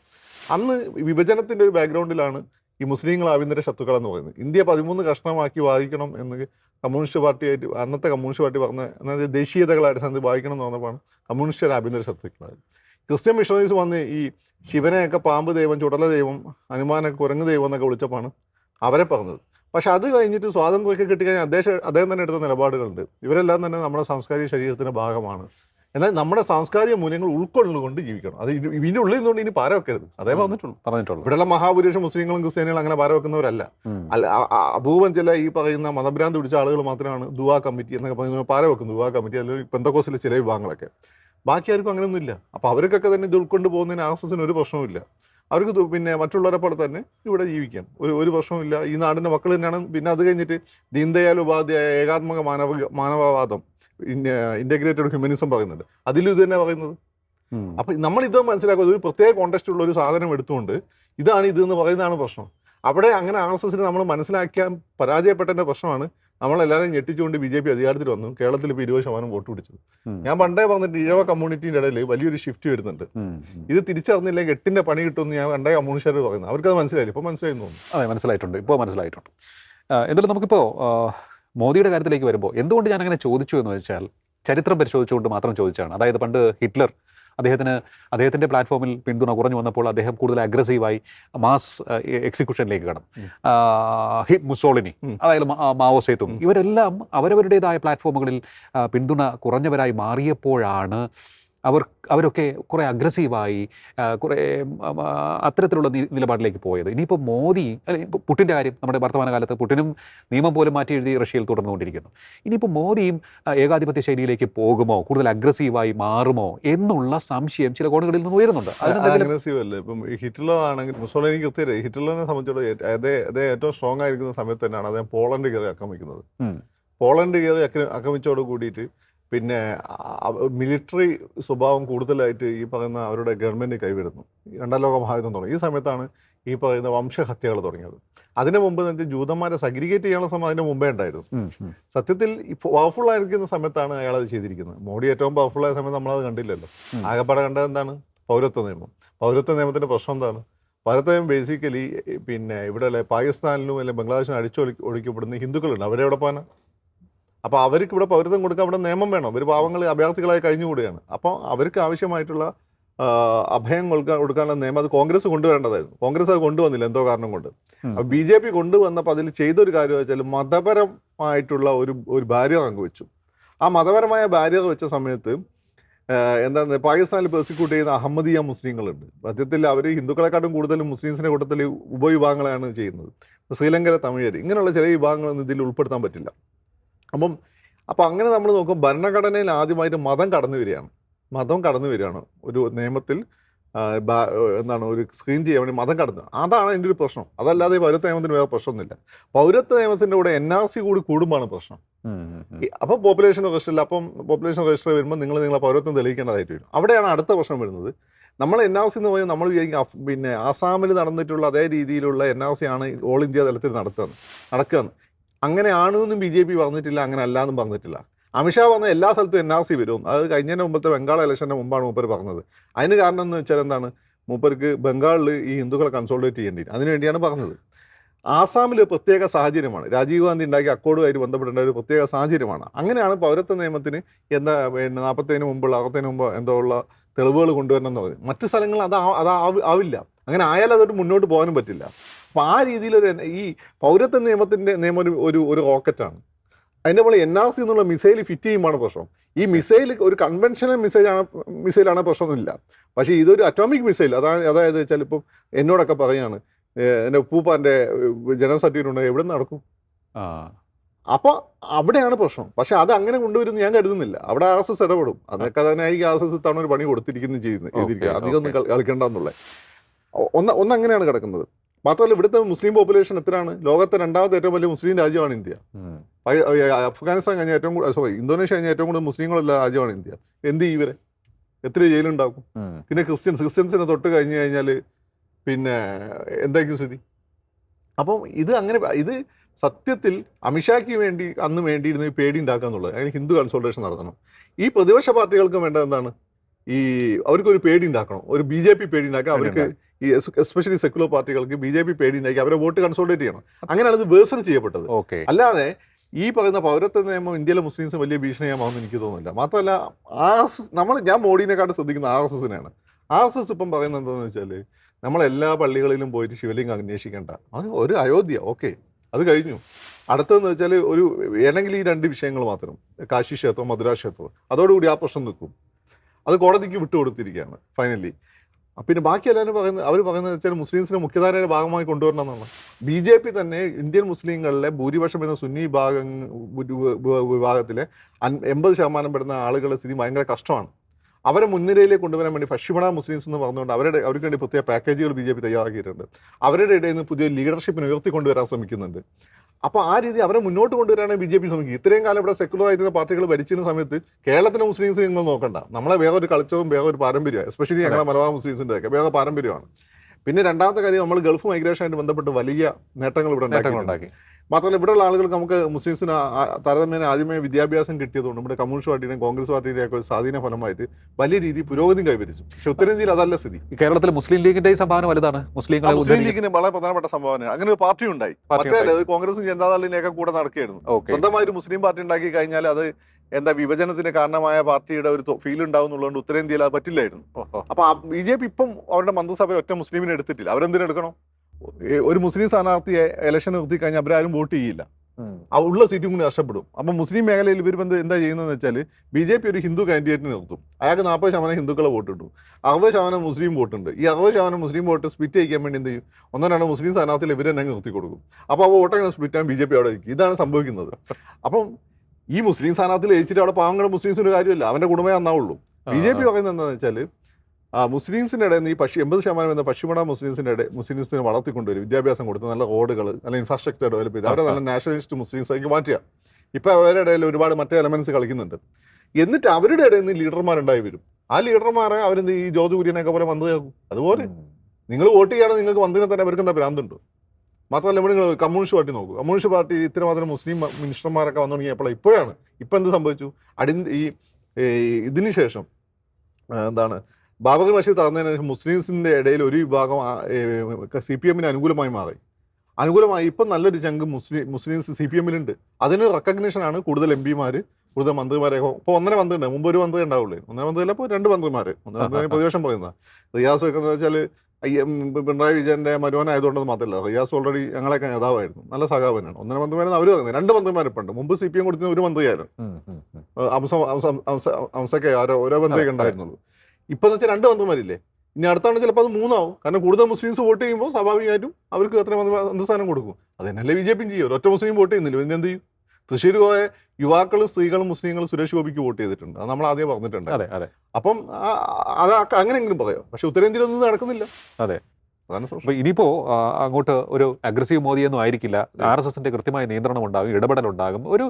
അന്ന് വിഭജനത്തിന്റെ ഒരു ബാക്ക്ഗ്രൗണ്ടിലാണ് ഈ മുസ്ലിങ്ങൾ ആഭ്യന്തര ശത്രുക്കളെന്ന് പറയുന്നത്. ഇന്ത്യ പതിമൂന്ന് കഷ്ണമാക്കി വാദിക്കണം എന്ന് കമ്മ്യൂണിസ്റ്റ് പാർട്ടിയായിട്ട് അന്നത്തെ കമ്മ്യൂണിസ്റ്റ് പാർട്ടി പറഞ്ഞ അതായത് ദേശീയതകളെ അടിസ്ഥാനത്തിൽ വായിക്കണം എന്ന് പറഞ്ഞപ്പോഴാണ് കമ്മ്യൂണിസ്റ്റ് ആഭ്യന്തര ശത്രുക്കളായത്. ക്രിസ്ത്യൻ മിഷണറീസ് വന്ന് ഈ ശിവനെയൊക്കെ പാമ്പ് ദൈവം ചുടല ദൈവം ഹനുമാനൊക്കെ കുരങ്ങ് ദൈവം എന്നൊക്കെ വിളിച്ചപ്പോഴാണ് അവരെ പറഞ്ഞത്. പക്ഷെ അത് കഴിഞ്ഞിട്ട് സ്വാതന്ത്ര്യമൊക്കെ കിട്ടിക്കഴിഞ്ഞാൽ അദ്ദേഹം അദ്ദേഹം തന്നെ എടുത്ത നിലപാടുകളുണ്ട്. ഇവരെല്ലാം തന്നെ നമ്മുടെ സാംസ്കാരിക ശരീരത്തിന്റെ ഭാഗമാണ്. എന്നാൽ നമ്മുടെ സാംസ്കാരിക മൂല്യങ്ങൾ ഉൾക്കൊള്ളുകൊണ്ട് ജീവിക്കണം. അത് ഇതിന്റെ ഉള്ളിൽ നിന്നുകൊണ്ട് ഇനി പാര വെക്കരുത്. അതേ പറഞ്ഞിട്ടുള്ളൂ. പറഞ്ഞിട്ടുള്ളൂ. ഇവിടെയുള്ള മഹാപുരുഷ മുസ്ലിങ്ങളും ക്രിസ്ത്യാനികളും അങ്ങനെ പാര വെക്കുന്നവരല്ല. അല്ല അപൂർവം ചില ഈ പറയുന്ന മതഭ്രാന്ത് പിടിച്ച ആളുകൾ മാത്രമാണ് ദുവാ കമ്മിറ്റി എന്നൊക്കെ പറയുന്നത് പാര വെക്കുന്നത് ദുവാ കമ്മിറ്റി അല്ലെങ്കിൽ പെന്തക്കോസിലെ ചില വിഭാഗങ്ങളൊക്കെ. ബാക്കി ആർക്കും അങ്ങനെയൊന്നുമില്ല. അപ്പോൾ അവർക്കൊക്കെ തന്നെ ഇത് ഉൾക്കൊണ്ട് പോകുന്നതിന് ആർ എസ് എസിന് ഒരു പ്രശ്നവുമില്ല. അവർക്ക് പിന്നെ മറ്റുള്ളവരെ പോലെ തന്നെ ഇവിടെ ജീവിക്കാം. ഒരു ഒരു പ്രശ്നവുമില്ല ഈ നാടിന്റെ മക്കൾ തന്നെയാണ്. പിന്നെ അത് കഴിഞ്ഞിട്ട് ദീൻദയാൽ ഉപാധ്യായ ഏകാത്മക മാനവ മാനവവാദം ഇന്റഗ്രേറ്റഡ് ഹ്യൂമനിസം പറയുന്നുണ്ട്. അതിലും ഇത് തന്നെ പറയുന്നത്. അപ്പൊ നമ്മൾ ഇത് മനസ്സിലാക്കുക ഒരു പ്രത്യേക കോണ്ടസ്റ്റ് ഉള്ള ഒരു സാധനം എടുത്തുകൊണ്ട് ഇതാണ് ഇത് എന്ന് പറയുന്നതാണ് പ്രശ്നം. അവിടെ അങ്ങനെ ആർ എസ് എസിന് നമ്മൾ മനസ്സിലാക്കിയാൽ പരാജയപ്പെട്ടതിന്റെ പ്രശ്നമാണ് നമ്മളെല്ലാവരും ഞെട്ടിച്ചുകൊണ്ട് ബി ജെ പി അധികാരത്തിൽ വന്നു. കേരളത്തിൽ ഇപ്പോൾ ഇരുപത് ശതമാനം വോട്ട് പിടിച്ചു ഞാൻ പണ്ടേ പറഞ്ഞിട്ട് ഇഴവ കമ്മ്യൂണിറ്റിയുടെ ഇടയിൽ വലിയൊരു ഷിഫ്റ്റ് വരുന്നുണ്ട്. ഇത് തിരിച്ചറിഞ്ഞില്ലെങ്കിൽ എട്ടിന്റെ പണി കിട്ടുമെന്ന് ഞാൻ പണ്ടേ കമ്മ്യൂണിസ്റ്റുകാർ പറയുന്നത് അവർക്കത് മനസ്സിലായില്ല. ഇപ്പോൾ മനസ്സിലായി തോന്നുന്നു. അതെ മനസ്സിലായിട്ടുണ്ട്. ഇപ്പോൾ മനസ്സിലായിട്ടുണ്ട്. എന്തായാലും നമുക്കിപ്പോൾ മോദിയുടെ കാര്യത്തിലേക്ക് വരുമ്പോൾ എന്തുകൊണ്ട് ഞാൻ അങ്ങനെ ചോദിച്ചു എന്ന് വെച്ചാൽ ചരിത്രം പരിശോധിച്ചുകൊണ്ട് മാത്രം ചോദിച്ചാണ്. അതായത് പണ്ട് ഹിറ്റ്ലർ അദ്ദേഹത്തിന് അദ്ദേഹത്തിന്റെ പ്ലാറ്റ്ഫോമിൽ പിന്തുണ കുറഞ്ഞു വന്നപ്പോൾ അദ്ദേഹം കൂടുതൽ അഗ്രസീവായി മാസ് എക്സിക്യൂഷനിലേക്ക് കടന്നു. ഉം. ആ, ഹി മുസോളിനി അതായത് മാവോ സേത്തും ഇവരെല്ലാം അവരവരുടേതായ പ്ലാറ്റ്ഫോമുകളിൽ പിന്തുണ കുറഞ്ഞവരായി മാറിയപ്പോഴാണ് അവർ അവരൊക്കെ കുറേ അഗ്രസീവായി കുറേ അത്തരത്തിലുള്ള നിലപാടിലേക്ക് പോയത്. ഇനിയിപ്പോൾ മോദി അല്ലെ ഇപ്പോൾ പുട്ടിന്റെ കാര്യം നമ്മുടെ വർത്തമാനകാലത്ത് പുട്ടിനും നിയമം പോലും മാറ്റി എഴുതി റഷ്യയിൽ തുടർന്നുകൊണ്ടിരിക്കുന്നു. ഇനിയിപ്പോൾ മോദിയും ഏകാധിപത്യ ശൈലിയിലേക്ക് പോകുമോ? കൂടുതൽ അഗ്രസീവായി മാറുമോ? എന്നുള്ള സംശയം ചില കോണുകളിൽ നിന്ന് ഉയരുന്നുണ്ട്. അഗ്രസീവ് അല്ലേ. ഇപ്പം ഹിറ്റ്ലർ ആണെങ്കിൽ മുസോളിനി ഹിറ്റ്ലറിനെ സംബന്ധിച്ചിടത്തോളം ഏറ്റവും സ്ട്രോങ് ആയിരിക്കുന്ന സമയത്ത് തന്നെയാണ് അദ്ദേഹം പോളണ്ട് കയറി ആക്രമിക്കുന്നത്. പോളണ്ട് കയറി ആക്രമിച്ചോട് കൂടിയിട്ട് പിന്നെ മിലിറ്ററി സ്വഭാവം കൂടുതലായിട്ട് ഈ പറയുന്ന അവരുടെ ഗവൺമെന്റ് കൈവിടുന്നു. രണ്ടാം ലോക മഹായുദ്ധം തുടങ്ങി. ഈ സമയത്താണ് ഈ പറയുന്ന വംശഹത്യകൾ തുടങ്ങിയത്. അതിനു മുമ്പ് എന്ന് വെച്ചാൽ ജൂതന്മാരെ സഗ്രിഗേറ്റ് ചെയ്യാനുള്ള ശ്രമം അതിന് മുമ്പേ ഉണ്ടായിരുന്നു. സത്യത്തിൽ പവർഫുൾ ആയിരിക്കുന്ന സമയത്താണ് അയാൾ അത് ചെയ്തിരിക്കുന്നത്. മോഡി ഏറ്റവും പവർഫുൾ ആയ സമയത്ത് നമ്മളത് കണ്ടില്ലല്ലോ. ആകെപ്പാടെ കണ്ടത് എന്താണ്? പൗരത്വ നിയമം. പൗരത്വ നിയമത്തിന്റെ പ്രശ്നം എന്താണ്? പൗരത്വ നിയമം ബേസിക്കലി പിന്നെ ഇവിടെ അല്ലെ പാകിസ്ഥാനിലും അല്ലെങ്കിൽ ബംഗ്ലാദേശിലും അടിച്ചൊളി ഒഴിക്കപ്പെടുന്ന ഹിന്ദുക്കളുണ്ട്. അവരെവിടെ പോകാനാ? അപ്പോൾ അവർക്ക് ഇവിടെ പൗരത്വം കൊടുക്കാൻ അവിടെ നിയമം വേണം. ഒരു പാവങ്ങൾ അഭയാർത്ഥികളായി കഴിഞ്ഞുകൂടുകയാണ് അപ്പോൾ അവർക്ക് ആവശ്യമായിട്ടുള്ള അഭയം കൊടുക്കാൻ കൊടുക്കാനുള്ള നിയമം അത് കോൺഗ്രസ് കൊണ്ടുവരേണ്ടതായിരുന്നു. കോൺഗ്രസ് അത് കൊണ്ടുവന്നില്ല എന്തോ കാരണം കൊണ്ട്. ബി ജെ പി കൊണ്ടുവന്നപ്പോൾ അതിൽ ചെയ്തൊരു കാര്യം വെച്ചാൽ മതപരമായിട്ടുള്ള ഒരു ഒരു ബാരിയർ വെച്ചു. ആ മതപരമായ ബാരിയർ വെച്ച സമയത്ത് എന്താണ് പാകിസ്ഥാനിൽ പ്രോസിക്യൂട്ട് ചെയ്യുന്ന അഹമ്മദിയ മുസ്ലിങ്ങളുണ്ട്. സത്യത്തിൽ അവർ ഹിന്ദുക്കളെക്കാട്ടും കൂടുതലും മുസ്ലിംസിന്റെ കൂട്ടത്തിൽ ഉപവിഭാഗങ്ങളാണ് ചെയ്യുന്നത്. ശ്രീലങ്കയിലെ തമിഴർ ഇങ്ങനെയുള്ള ചില വിഭാഗങ്ങളൊന്നും ഇതിൽ ഉൾപ്പെടുത്താൻ പറ്റില്ല. അപ്പം അപ്പോൾ അങ്ങനെ നമ്മൾ നോക്കും ഭരണഘടനയിൽ ആദ്യമായിട്ട് മതം കടന്നു വരികയാണ്. മതം കടന്നു വരികയാണ്. ഒരു നിയമത്തിൽ എന്താണ് ഒരു സ്ക്രീൻ ചെയ്യാൻ വേണ്ടി മതം കടന്നു. അതാണ് എന്റെ ഒരു പ്രശ്നം. അതല്ലാതെ ഈ പൗരത്വ നിയമത്തിന് വേറെ പ്രശ്നമൊന്നുമില്ല. പൗരത്വ നിയമത്തിന്റെ കൂടെ എൻ ആർ സി കൂടി കൂടുമ്പോഴാണ് പ്രശ്നം. അപ്പം പോപ്പുലേഷൻ രജിസ്റ്ററിൽ അപ്പം പോപ്പുലേഷൻ രജിസ്റ്റർ വരുമ്പോൾ നിങ്ങൾ നിങ്ങളെ പൗരത്വം തെളിയിക്കേണ്ടതായിട്ട് വരും. അവിടെയാണ് അടുത്ത പ്രശ്നം വരുന്നത്. നമ്മൾ എൻ ആർ സി എന്ന് പറയുന്നത് നമ്മൾ വിചാരിക്കും പിന്നെ ആസാമിൽ നടന്നിട്ടുള്ള അതേ രീതിയിലുള്ള എൻ ആർ സി ആണ് ഓൾ ഇന്ത്യ തലത്തിൽ നടത്തുന്നത് നടക്കുകയെന്ന്. അങ്ങനെയാണ് എന്നും ബി ജെ പി പറഞ്ഞിട്ടില്ല അങ്ങനെ അല്ല എന്നും പറഞ്ഞിട്ടില്ല. അമിത്ഷാ പറഞ്ഞ എല്ലാ സ്ഥലത്തും എൻ ആർ സി വരും. അത് കഴിഞ്ഞതിന് മുമ്പത്തെ ബംഗാൾ ഇലക്ഷന്റെ മുമ്പാണ് മൂപ്പർ പറഞ്ഞത്. അതിന് കാരണം എന്ന് വെച്ചാൽ എന്താണ്? മൂപ്പർക്ക് ബംഗാളിൽ ഈ ഹിന്ദുക്കളെ കൺസോൾട്ടേറ്റ് ചെയ്യേണ്ടി അതിനുവേണ്ടിയാണ് പറഞ്ഞത്. ആസാമിൽ പ്രത്യേക സാഹചര്യമാണ്. രാജീവ് ഗാന്ധി ഉണ്ടാക്കിയ അക്കോഡുമായിട്ട് ബന്ധപ്പെടേണ്ട ഒരു പ്രത്യേക സാഹചര്യമാണ്. അങ്ങനെയാണ് പൗരത്വ നിയമത്തിന് എന്താ പിന്നെ നാൽപ്പത്തേന് മുമ്പുള്ള അറുപത്തേന് മുമ്പ് എന്തോ ഉള്ള തെളിവുകൾ കൊണ്ടുവരണം എന്ന് പറയും മറ്റ് സ്ഥലങ്ങളിൽ അത് അത് ആവില്ല. അങ്ങനെ ആയാൽ അതൊട്ട് മുന്നോട്ട് പോകാനും പറ്റില്ല. അപ്പോൾ ആ രീതിയിലൊരു ഈ പൗരത്വ നിയമത്തിന്റെ നിയമം ഒരു ഒരു ഒരു റോക്കറ്റാണ്. അതിന്റെ നമ്മൾ എൻ ആർ സി എന്നുള്ള മിസൈൽ ഫിറ്റ് ചെയ്യുമ്പോൾ പ്രശ്നം. ഈ മിസൈൽ ഒരു കൺവെൻഷണൽ മിസൈലാണ് മിസൈലാണ് പ്രശ്നമൊന്നുമില്ല. പക്ഷേ ഇതൊരു അറ്റോമിക് മിസൈൽ അതാണ് അതായത് വെച്ചാൽ ഇപ്പം എന്നോടൊക്കെ പറയാണ് എന്റെ ഉപ്പൂപ്പാന്റെ ജനറൽ സർട്ടിഫിക്കറ്റ് ഉണ്ട് എവിടെ നിന്ന് നടക്കും? ആ. അപ്പോൾ അവിടെയാണ് പ്രശ്നം. പക്ഷെ അത് അങ്ങനെ കൊണ്ടുവരുന്നു ഞാൻ കരുതുന്നില്ല. അവിടെ ആർ എസ് എസ് ഇടപെടും. അതൊക്കെ തന്നെ ആയിരിക്കും ആർ എസ് എസ് തവണ ഒരു പണി കൊടുത്തിരിക്കുന്നു ചെയ്യുന്നത് ചെയ്തിരിക്കുക അധികം ഒന്നും കളിക്കേണ്ടെന്നുള്ളത്. ഒന്ന് ഒന്നങ്ങനെയാണ് കിടക്കുന്നത്. മാത്രമല്ല ഇവിടുത്തെ മുസ്ലിം പോപ്പുലേഷൻ എത്രയാണ്? ലോകത്തെ രണ്ടാമത്തെ ഏറ്റവും വലിയ മുസ്ലിം രാജ്യമാണ് ഇന്ത്യ. അഫ്ഗാനിസ്ഥാൻ കഴിഞ്ഞ ഏറ്റവും കൂടുതൽ സോറി ഇന്തോനേഷ്യ കഴിഞ്ഞ ഏറ്റവും കൂടുതൽ മുസ്ലിങ്ങളുള്ള രാജ്യമാണ് ഇന്ത്യ. എന്ത് ചെയ്യും ഇവരെ? എത്ര ജയിലുണ്ടാക്കും? പിന്നെ ക്രിസ്ത്യൻസ് ക്രിസ്ത്യൻസിനെ തൊട്ട് കഴിഞ്ഞു കഴിഞ്ഞാൽ പിന്നെ എന്തായിരിക്കും സ്ഥിതി? അപ്പം ഇത് അങ്ങനെ ഇത് സത്യത്തിൽ അമിഷാക്ക് വേണ്ടി അന്ന് വേണ്ടിയിരുന്ന പേടി ഉണ്ടാക്കുക എന്നുള്ളത് അതിന് ഹിന്ദു കൺസൾട്ടേഷൻ നടത്തണം. ഈ പ്രതിപക്ഷ പാർട്ടികൾക്കും വേണ്ടത് എന്താണ്? ഈ അവർക്ക് ഒരു പേടി ഉണ്ടാക്കണം. ഒരു ബി ജെ പി പേടി ഉണ്ടാക്കുക അവർക്ക് ഈ എസ്പെഷ്യലി സെക്യുലർ പാർട്ടികൾക്ക് ബി ജെ പി പേടി ഉണ്ടാക്കി അവരെ വോട്ട് കൺസോൾട്ടേറ്റ് ചെയ്യണം. അങ്ങനെയാണ് ഇത് വേഴ്സൺ ചെയ്യപ്പെട്ടത്. ഓക്കെ. അല്ലാതെ ഈ പറയുന്ന പൗരത്വ നിയമം ഇന്ത്യയിലെ മുസ്ലിംസ് വലിയ ഭീഷണിയാമാവെന്ന് എനിക്ക് തോന്നുന്നില്ല. മാത്രമല്ല ആർ എസ് നമ്മൾ ഞാൻ മോഡിനെക്കാട്ട് ശ്രദ്ധിക്കുന്ന ആർ എസ് എസിനെയാണ് ആർ എസ് എസ് ഇപ്പം പറയുന്നത് എന്താണെന്ന് വെച്ചാൽ നമ്മൾ എല്ലാ പള്ളികളിലും പോയിട്ട് ശിവലിംഗം അന്വേഷിക്കേണ്ട. അത് ഒരു അയോധ്യ ഓക്കെ. അത് കഴിഞ്ഞു. അടുത്തതെന്ന് വെച്ചാൽ ഒരു വേണമെങ്കിൽ ഈ രണ്ട് വിഷയങ്ങൾ മാത്രം. കാശി ക്ഷേത്രവും മധുര ക്ഷേത്രം. അതോടുകൂടി ആ പ്രശ്നം നിൽക്കും. അത് കോടതിക്ക് വിട്ടുകൊടുത്തിരിക്കുകയാണ് ഫൈനലി പിന്നെ ബാക്കി എല്ലാവരും പറയുന്നത് അവർ പറയുന്നത് വെച്ചാൽ മുസ്ലിംസിനെ മുഖ്യധാരയുടെ ഭാഗമായി കൊണ്ടുവരണം എന്നാണ് ബി ജെ പി തന്നെ ഇന്ത്യൻ മുസ്ലിങ്ങളിലെ ഭൂരിപക്ഷം എന്ന സുന്നി വിഭാഗം വിഭാഗത്തിലെ എൺപത് ശതമാനം പെടുന്ന ആളുകളുടെ സ്ഥിതി ഭയങ്കര കഷ്ടമാണ്. അവരെ മുൻനിരയിലേക്ക് കൊണ്ടുവരാൻ വേണ്ടി പശ്ചിമണ മുസ്ലിംസ് എന്ന് പറഞ്ഞുകൊണ്ട് അവരുടെ അവർക്ക് വേണ്ടി പ്രത്യേക പാക്കേജുകൾ ബി ജെ പി തയ്യാറാക്കിയിട്ടുണ്ട്. അവരുടെ ഇടയിൽ നിന്ന് പുതിയ ലീഡർഷിപ്പിന് ഉയർത്തിക്കൊണ്ടുവരാൻ ശ്രമിക്കുന്നുണ്ട്. അപ്പോൾ ആ രീതി അവരെ മുന്നോട്ട് കൊണ്ടുവരാനാണ് ബി ജെ പി ശ്രമിക്കുക ഇത്രയും കാലം ഇവിടെ സെക്കുലർ ആയിട്ടുള്ള പാർട്ടികൾ ഭരിച്ചിരുന്ന സമയത്ത് കേരളത്തിലെ മുസ്ലിംസ് നിങ്ങൾ നോക്കണ്ട. നമ്മളെ വേറെ ഒരു കൾച്ചറും വേറെ ഒരു പാരമ്പര്യമാണ് എസ്പെഷ്യലി ഞങ്ങളുടെ മലബാർ മുസ്ലിംസിന്റെ ഒക്കെ വേറെ പാരമ്പര്യമാണ്. പിന്നെ രണ്ടാമത്തെ കാര്യം നമ്മൾ ഗൾഫ് മൈഗ്രേഷനായിട്ട് ബന്ധപ്പെട്ട് വലിയ നേട്ടങ്ങൾ ഇവിടെ ഉണ്ടാക്കി ഉണ്ടാക്കി മാത്രമല്ല ഇവിടെയുള്ള ആളുകൾക്ക് നമുക്ക് മുസ്ലിംസിന് താരതമ്യേന ആദ്യമേ വിദ്യാഭ്യാസം കിട്ടിയതുകൊണ്ട് നമ്മുടെ കമ്മ്യൂണിസ്റ്റ് പാർട്ടിയുടെയും കോൺഗ്രസ് പാർട്ടിയുടെയും ഒക്കെ ഒരു സ്വാധീന ഫലമായിട്ട് വലിയ രീതിയിൽ പുരോഗതി കൈവരിച്ചു. പക്ഷെ ഉത്തരേന്ത്യയിൽ അതല്ല സ്ഥിതി. കേരളത്തിൽ മുസ്ലിം ലീഗിന്റെ സംഭാവന വലുതാണ്? മുസ്ലിം മുസ്ലിം ലീഗിന് വളരെ പ്രധാനപ്പെട്ട സംഭാവന അങ്ങനെ ഒരു പാർട്ടി ഉണ്ടായി. മറ്റേ. ഒരു കോൺഗ്രസും ജനതാദളിനെയൊക്കെ കൂടെ നടക്കുകയായിരുന്നു. സ്വന്തമായി സ്വന്തമായിട്ട് മുസ്ലിം പാർട്ടി ഉണ്ടാക്കി കഴിഞ്ഞാൽ അത് എന്താ വിഭജനത്തിന് കാരണമായ പാർട്ടിയുടെ ഒരു ഫീൽ ഉണ്ടാവും എന്നുള്ളതുകൊണ്ട് ഉത്തരേന്ത്യയിൽ അത് പറ്റില്ലായിരുന്നു. അപ്പൊ ബി ജെ പി ഇപ്പം അവരുടെ മന്ത്രിസഭയിൽ ഒറ്റ മുസ്ലിമിനെ എടുത്തിട്ടില്ല. അവരെന്തിനെടുക്കണം? ഒരു മുസ്ലിം സ്ഥാനാർത്ഥിയെ ഇലക്ഷൻ നിർത്തി കഴിഞ്ഞാൽ അവരാരും വോട്ട് ചെയ്യില്ല. ആ ഉള്ള സീറ്റും കൂടി നഷ്ടപ്പെടും. അപ്പം മുസ്ലിം മേഖലയിൽ ഇവർ ബന്ധം എന്താ ചെയ്യുന്നതെന്ന് വെച്ചാൽ ബി ജെ പി ഒരു ഹിന്ദു കാൻഡിഡേറ്റിന് നിർത്തും. അയാൾക്ക് നാൽപ്പത് ശതമാനം ഹിന്ദുക്കളെ വോട്ട് കിട്ടും അറുപത് ശതമാനം മുസ്ലിം വോട്ടുണ്ട് ഈ അറുപത് ശതമാനം മുസ്ലിം വോട്ട് സ്പിറ്റ് ചെയ്യിക്കാൻ വേണ്ടി എന്ത് ചെയ്യും? ഒന്നോ രണ്ടോ മുസ്ലിം സ്ഥാനാർത്ഥികൾ ഇവർ തന്നെ നിർത്തി കൊടുക്കും. അപ്പോൾ ആ വോട്ട് അങ്ങനെ സ്പ്ലിറ്റ് ആകാൻ ബി ജെ പി അവിടെ ഇരിക്കും ഇതാണ് സംഭവിക്കുന്നത്. അപ്പം ഈ മുസ്ലിം സ്ഥാനാർത്ഥികൾ ജയിച്ചിട്ട് അവിടെ പാവങ്ങളുടെ മുസ്ലിംസിന് കാര്യമില്ല. അവന്റെ കുടുംബമേ നന്നാവുള്ളൂ. ബി ജെ പി പറയുന്നത് എന്താണെന്ന് വെച്ചാൽ ആ മുസ്ലിംസിന്റെ ഇടയിൽ നിന്ന് ഈ പശ്ചി എൺപത് ശതമാനം എന്ന പശ്ചിമ മുസ്ലിംസിന്റെ ഇടയിൽ മുസ്ലിംസിനെ വളർത്തിക്കൊണ്ടുവരും. വിദ്യാഭ്യാസം കൊടുത്ത് നല്ല റോഡുകൾ നല്ല ഇൻഫ്രാസ്ട്രക്ചർ ഡെവലപ്പ് ചെയ്ത് അവരെ നല്ല നാഷണലിസ്റ്റ് മുസ്ലിംസാക്കി മാറ്റുക. ഇപ്പോൾ അവരുടെ ഇടയിൽ ഒരുപാട് മറ്റേ എലമെൻസ് കളിക്കുന്നുണ്ട്. എന്നിട്ട് അവരുടെ ഇടയിൽ നിന്ന് ലീഡർമാരുണ്ടായി വരും. ആ ലീഡർമാരെ അവരെന്ത് ഈ ജോർജ് കുര്യനൊക്കെ പോലെ മന്ത്രിയാക്കും അതുപോലെ നിങ്ങൾ വോട്ട് ചെയ്യുകയാണെങ്കിൽ നിങ്ങൾക്ക് വന്നതിനെ തന്നെ അവർക്ക് എന്താ ഭ്രാന്തുണ്ടോ? മാത്രമല്ല ഇവിടെ നിങ്ങൾ കമ്മ്യൂണിസ്റ്റ് പാർട്ടി നോക്കൂ. കമ്മ്യൂണിസ്റ്റ് പാർട്ടി ഇത്രമാത്രം മുസ്ലിം മിനിസ്റ്റർമാരൊക്കെ വന്നു തുടങ്ങിയപ്പോൾ ഇപ്പോഴാണ്. ഇപ്പം എന്ത് സംഭവിച്ചു? അടി ഈ ഇതിന് ശേഷം എന്താണ് ബാബറി മസ്ജിദ് തകർന്നതിന് ശേഷം മുസ്ലിംസിന്റെ ഇടയിൽ ഒരു വിഭാഗം സി പി എമ്മിന് അനുകൂലമായി മാറി. അനുകൂലമായി ഇപ്പം നല്ലൊരു chunk Muslim Muslims C P എമ്മിലുണ്ട് അതിന് റെക്കഗ്നേഷനാണ് കൂടുതൽ എം പിമാർ കൂടുതൽ മന്ത്രിമാരെ. ഇപ്പോൾ ഒന്നര മന്ത്രി ഉണ്ട് മുമ്പ് ഒരു മന്ത്രി ഉണ്ടാവുള്ളൂ. ഒന്നര മന്ത്രി ഇപ്പോൾ രണ്ട് മന്ത്രിമാർ ഒന്നര മന്ത്രി പ്രതിപക്ഷം പറയുന്ന റിയാസ് ഒക്കെ എന്ന് വെച്ചാൽ പിണറായി വിജയന്റെ മരുവനായതുകൊണ്ടെന്ന് മാത്രമല്ല റിയാസ് ഓൾറെഡി ഞങ്ങളൊക്കെ നേതാവായിരുന്നു. നല്ല സഹാപനാണ് ഒന്നര മന്ത്രിമാരെ അവർ പറയുന്നത് രണ്ട് മന്ത്രിമാരിപ്പുണ്ട് മുമ്പ് സി പി എം കൊടുത്തിരുന്ന ഒരു മന്ത്രിയായിരുന്നു. അംസ അംസക്കെ ആരോ ഓരോ മന്ത്രിയൊക്കെ ഉണ്ടായിരുന്നുള്ളൂ. ഇപ്പം എന്ന് വെച്ചാൽ രണ്ട് മന്ത്രിമാരില്ലേ? ഇനി അടുത്താണ് ചിലപ്പോൾ അത് മൂന്നാവും. കാരണം കൂടുതൽ മുസ്ലിംസ് വോട്ട് ചെയ്യുമ്പോൾ സ്വാഭാവികമായിട്ടും അവർക്ക് എത്ര മന്ത്രി മന്ത്രിസ്ഥാനം കൊടുക്കും. അത് തന്നെയല്ലേ ബി ജെ പിയും ചെയ്യും. ഒറ്റ മുസ്ലിം വോട്ട് ചെയ്യുന്നില്ല. പിന്നെ എന്ത് ചെയ്യും? തൃശ്ശൂർ പോയ യുവാക്കളും സ്ത്രീകളും മുസ്ലിങ്ങളും സുരേഷ് ഗോപിക്ക് വോട്ട് ചെയ്തിട്ടുണ്ട്. അത് നമ്മൾ ആദ്യം പറഞ്ഞിട്ടുണ്ട് അതെ അതെ. അപ്പം അത് അങ്ങനെയെങ്കിലും പറയാം. പക്ഷെ ഉത്തരേന്ത്യയിലൊന്നും നടക്കുന്നില്ല. അതെ. അതാണ് ഇനിയിപ്പോൾ ഇനിയിപ്പോ അങ്ങോട്ട് ഒരു അഗ്രസീവ് മോദിയൊന്നും ആയിരിക്കില്ല. ആർ എസ് എസിന്റെ കൃത്യമായ നിയന്ത്രണം ഉണ്ടാകും ഇടപെടൽ ഉണ്ടാകും ഒരു